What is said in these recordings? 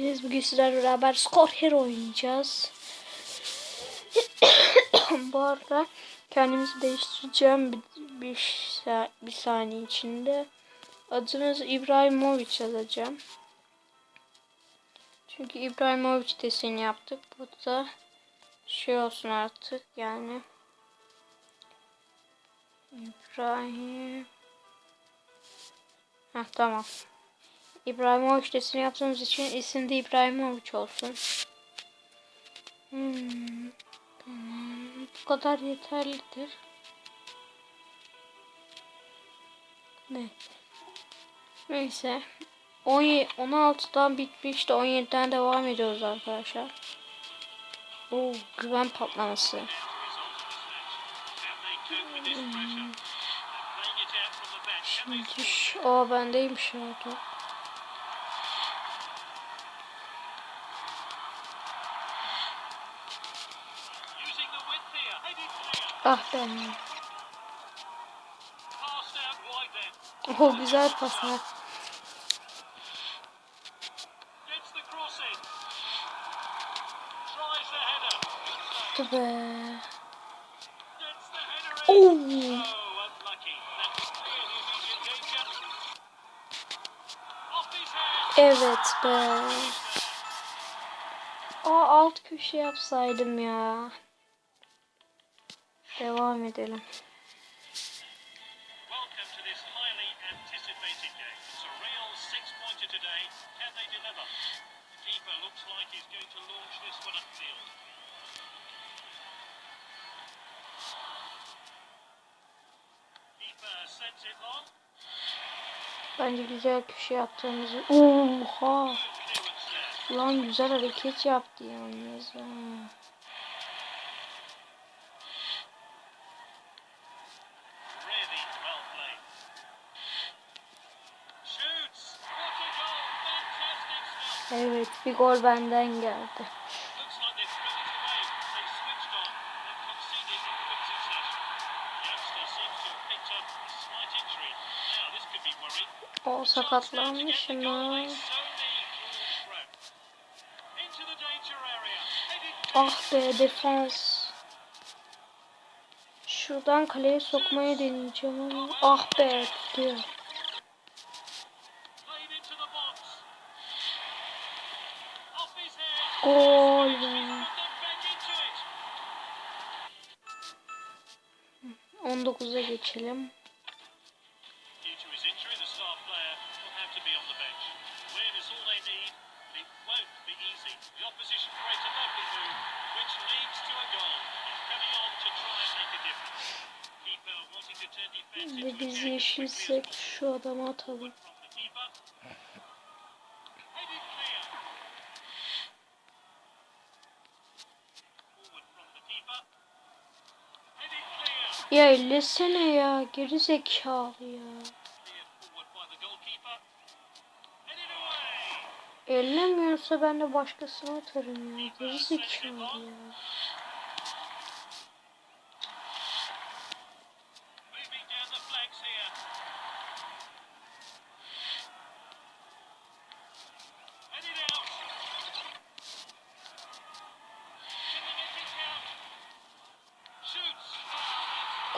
geldiniz. Bugün sizlerle beraber Score Hero oynayacağız. Bu arada kendimizi değiştireceğim bir, bir, bir saniye içinde. Adınız İbrahimovic yazacağım. Çünkü İbrahimovic deseni yaptık. Bu da şey olsun artık yani. İbrahim. Heh, tamam. İbrahimovic deseni yaptığımız için isim de İbrahimovic olsun. Hmm, tamam. Bu kadar yeterlidir. Ne? Neyse. 17, 16'dan bitmişti. 17'den devam ediyoruz arkadaşlar. Oo, güven patlaması. Hmm. Şimdi o bendeymiş ya. Ah be. O güzel pas ha. Dur be. Oo. Evet be. Aa alt köşe yapsaydım ya. Devam edelim. Bence güzel köşe yaptığımızı. Oha. Ulan güzel hareket yaptı yalnız. ha. Now this could be worrying. O sakatlanmış mı? Ah be defans. Şuradan kaleye sokmayı deneyeceğim ama. Ah be tutuyor. Gol be. 19'a geçelim. Due to his injury, the Ya ellesene ya geri zekalı ya. Ellemiyorsa ben de başkasına atarım ya. Geri zekalı ya.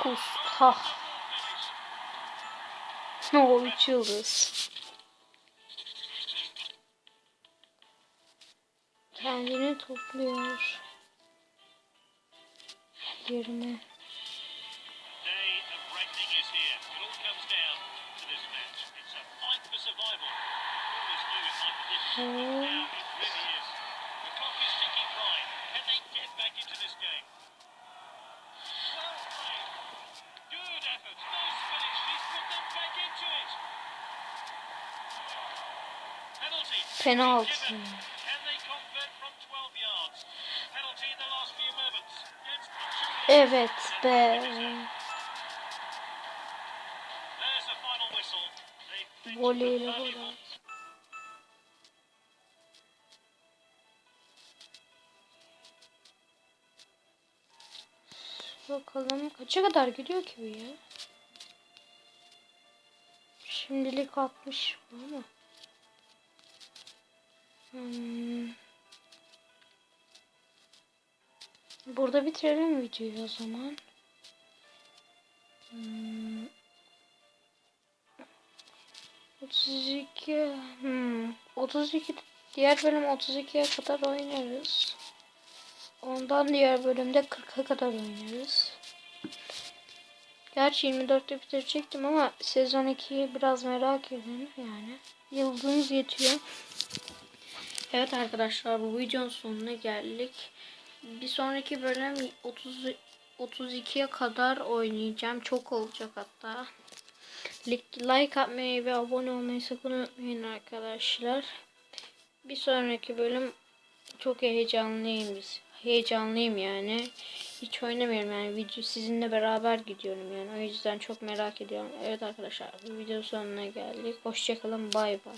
Kustah. Finish. O üç yıldız. Kendini topluyor. Yerine. Day It's Evet be. Voleyle at. Bakalım kaça kadar gidiyor ki bu ya? Şimdilik 60 bu ama. Hmm. Burada bitirelim videoyu o zaman. Hmm. 32 hmm. 32 diğer bölüm 32'ye kadar oynarız. Ondan diğer bölümde 40'a kadar oynarız. Gerçi 24'te bitirecektim ama sezon 2'yi biraz merak edin yani. Yıldızınız yetiyor. Evet arkadaşlar bu videonun sonuna geldik. Bir sonraki bölüm 30 32'ye kadar oynayacağım. Çok olacak hatta. Like atmayı ve abone olmayı sakın unutmayın arkadaşlar. Bir sonraki bölüm çok heyecanlıyım biz. Heyecanlıyım yani. Hiç oynamıyorum yani video sizinle beraber gidiyorum yani. O yüzden çok merak ediyorum. Evet arkadaşlar bu video sonuna geldik. Hoşçakalın bay bay.